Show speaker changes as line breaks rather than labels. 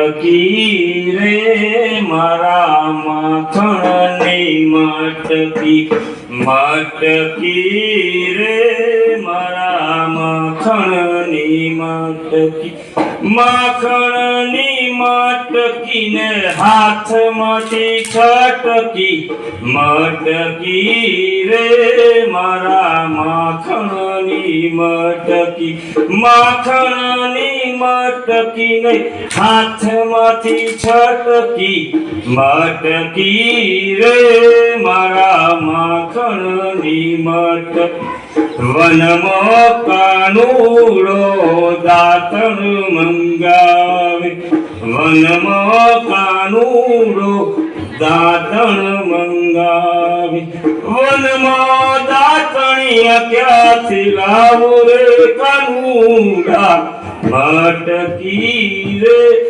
મટકી રે મારા માખણની માટકી માટકી રે મારા માખણની માટકી માખણની મટકીને હાથમાંથી છટકી, મટકી રે મારા માખણની મટકી માખણની મટકીને હાથમાંથી છટકી, મટકી રે મારા માખણની મટકી વનમાં દાતણ મંગાવે. વનમાં કાનુડો દાતણ મંગાવે. વનમાં દાતણિયા ક્યાંથી લાવો રે કાનુડા મટકી રે